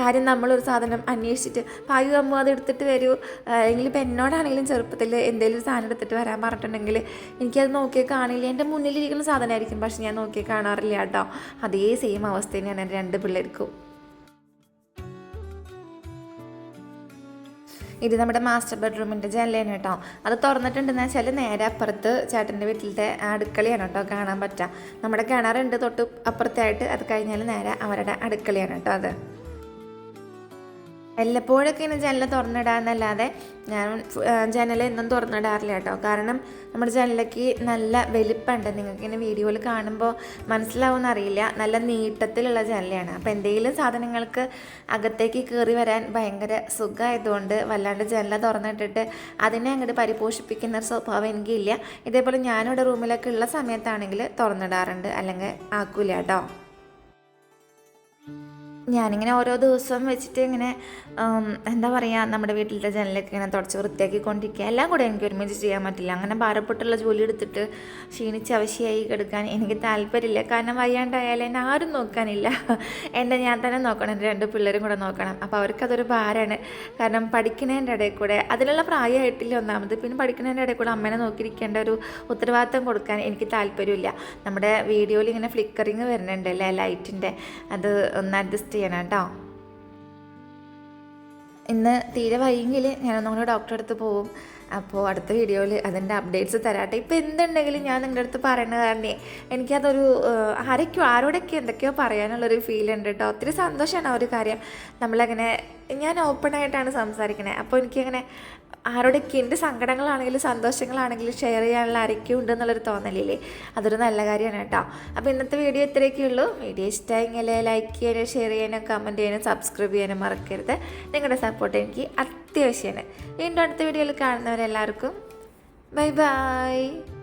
[SPEAKER 1] കാര്യം നമ്മളൊരു സാധനം അന്വേഷിച്ചിട്ട് പായു അമ്മ അത് എടുത്തിട്ട് വരൂ. അല്ലെങ്കിൽ ഇപ്പം എന്നോടാണെങ്കിലും ചെറുപ്പത്തിൽ എന്തെങ്കിലും സാധനം എടുത്തിട്ട് വരാൻ പറഞ്ഞിട്ടുണ്ടെങ്കിൽ എനിക്കത് നോക്കിയേ കാണില്ല. എന്റെ മുന്നിലിരിക്കുന്ന സാധനമായിരിക്കും. പക്ഷെ ഞാൻ നോക്കിയേ കാണാറില്ല കേട്ടോ. അതേ സെയിം അവസ്ഥ തന്നെയാണ് എന്റെ രണ്ട് പിള്ളേർക്കും. ഇത് നമ്മുടെ മാസ്റ്റർ ബെഡ്റൂമിന്റെ ജനലാണ് കേട്ടോ. അത് തുറന്നിട്ടുണ്ടെന്ന് വെച്ചാൽ നേരെ അപ്പുറത്ത് ചേട്ടന്റെ വീട്ടിലത്തെ അടുക്കളയാണ് കേട്ടോ കാണാൻ പറ്റുക നമ്മുടെ കിണറുണ്ട് തൊട്ട് അപ്പുറത്തായിട്ട് അത് കഴിഞ്ഞാൽ നേരെ അവരുടെ അടുക്കളയാണ് കേട്ടോ അത്. വല്ലപ്പോഴൊക്കെ ഇങ്ങനെ ജനൽ തുറന്നിടാന്നല്ലാതെ ഞാൻ ജനൽ എന്നും തുറന്നിടാറില്ല കേട്ടോ. കാരണം നമ്മുടെ ജനലയ്ക്ക് നല്ല വലിപ്പമുണ്ട്. നിങ്ങൾക്ക് ഇങ്ങനെ വീഡിയോയിൽ കാണുമ്പോൾ മനസ്സിലാവുമെന്ന് അറിയില്ല. നല്ല നീട്ടത്തിലുള്ള ജനലയാണ് അപ്പോൾ എന്തെങ്കിലും സാധനങ്ങൾക്ക് അകത്തേക്ക് കയറി വരാൻ ഭയങ്കര സുഖമായതുകൊണ്ട് വല്ലാണ്ട് ജനല തുറന്നിട്ടിട്ട് അതിനെ അങ്ങോട്ട് പരിപോഷിപ്പിക്കുന്ന ഒരു സ്വഭാവം എനിക്കില്ല. ഇതേപോലെ ഞാനിവിടെ റൂമിലൊക്കെ ഉള്ള സമയത്താണെങ്കിൽ തുറന്നിടാറുണ്ട്. അല്ലെങ്കിൽ ആക്കൂല കേട്ടോ. ഞാനിങ്ങനെ ഓരോ ദിവസം വെച്ചിട്ട് ഇങ്ങനെ എന്താ പറയുക നമ്മുടെ വീട്ടിലത്തെ ജനലൊക്കെ ഇങ്ങനെ തുടച്ച് വൃത്തിയാക്കി കൊണ്ടിരിക്കുക എല്ലാം കൂടെ എനിക്ക് ഒരുമിച്ച് ചെയ്യാൻ പറ്റില്ല. അങ്ങനെ ഭാരപ്പെട്ടുള്ള ജോലി എടുത്തിട്ട് ക്ഷീണിച്ച് അവശയായി കിടക്കാൻ എനിക്ക് താല്പര്യമില്ല. കാരണം വയ്യാണ്ടായാലും എന്നെ ആരും നോക്കാനില്ല. എന്റെ ഞാൻ തന്നെ നോക്കണം. എന്റെ രണ്ട് പിള്ളേരും കൂടെ നോക്കണം. അപ്പോൾ അവർക്കതൊരു ഭാരമാണ് കാരണം പഠിക്കുന്നതിന്റെ ഇടയിൽ കൂടെ അതിനുള്ള പ്രായമായിട്ടില്ല ഒന്നാമത്. പിന്നെ പഠിക്കുന്നതിന്റെ ഇടയിൽ കൂടെ അമ്മേനെ നോക്കിയിരിക്കേണ്ട ഒരു ഉത്തരവാദിത്തം കൊടുക്കാൻ എനിക്ക് താല്പര്യമില്ല. നമ്മുടെ വീഡിയോയിൽ ഇങ്ങനെ ഫ്ലിക്കറിങ് വരുന്നുണ്ടല്ലേ ലൈറ്റിന്റെ അത് ഒന്ന് അഡ്ജസ്റ്റ് ചെയ്യണം കേട്ടോ ഇന്ന് തീരെ വൈകിൽ ഞാനൊന്നും കൂടെ ഡോക്ടറെ അടുത്ത് പോവും. അപ്പോൾ അടുത്ത വീഡിയോയിൽ അതിന്റെ അപ്ഡേറ്റ്സ് തരാട്ടെ. ഇപ്പോൾ എന്തുണ്ടെങ്കിലും ഞാൻ നിങ്ങളുടെ അടുത്ത് പറയണ കാരണേ എനിക്കതൊരു ആരൊക്കെയോ ആരോടൊക്കെ എന്തൊക്കെയോ പറയാനുള്ളൊരു ഫീൽ ഉണ്ട് കേട്ടോ ഒത്തിരി സന്തോഷമാണ് ആ ഒരു കാര്യം. നമ്മളങ്ങനെ ഞാൻ ഓപ്പണായിട്ടാണ് സംസാരിക്കണേ. അപ്പോൾ എനിക്കങ്ങനെ ആരോടൊക്കെ എന്റെ സങ്കടങ്ങളാണെങ്കിലും സന്തോഷങ്ങളാണെങ്കിലും ഷെയർ ചെയ്യാനുള്ള ആരൊക്കെ ഉണ്ടെന്നുള്ളൊരു തോന്നലില്ലേ? അതൊരു നല്ല കാര്യമാണ് കേട്ടോ. അപ്പോൾ ഇന്നത്തെ വീഡിയോ ഇത്രയൊക്കെ ഉള്ളൂ. വീഡിയോ ഇഷ്ടമായെങ്കിൽ ലൈക്ക് ചെയ്യാനും ഷെയർ ചെയ്യാനും കമന്റ് ചെയ്യാനും സബ്സ്ക്രൈബ് ചെയ്യാനും മറക്കരുത്. നിങ്ങളുടെ സപ്പോർട്ട് എനിക്ക് അത്യാവശ്യമാണ്. വീണ്ടും അടുത്ത വീഡിയോയിൽ കാണുന്നവരെല്ലാവർക്കും ബൈ ബൈ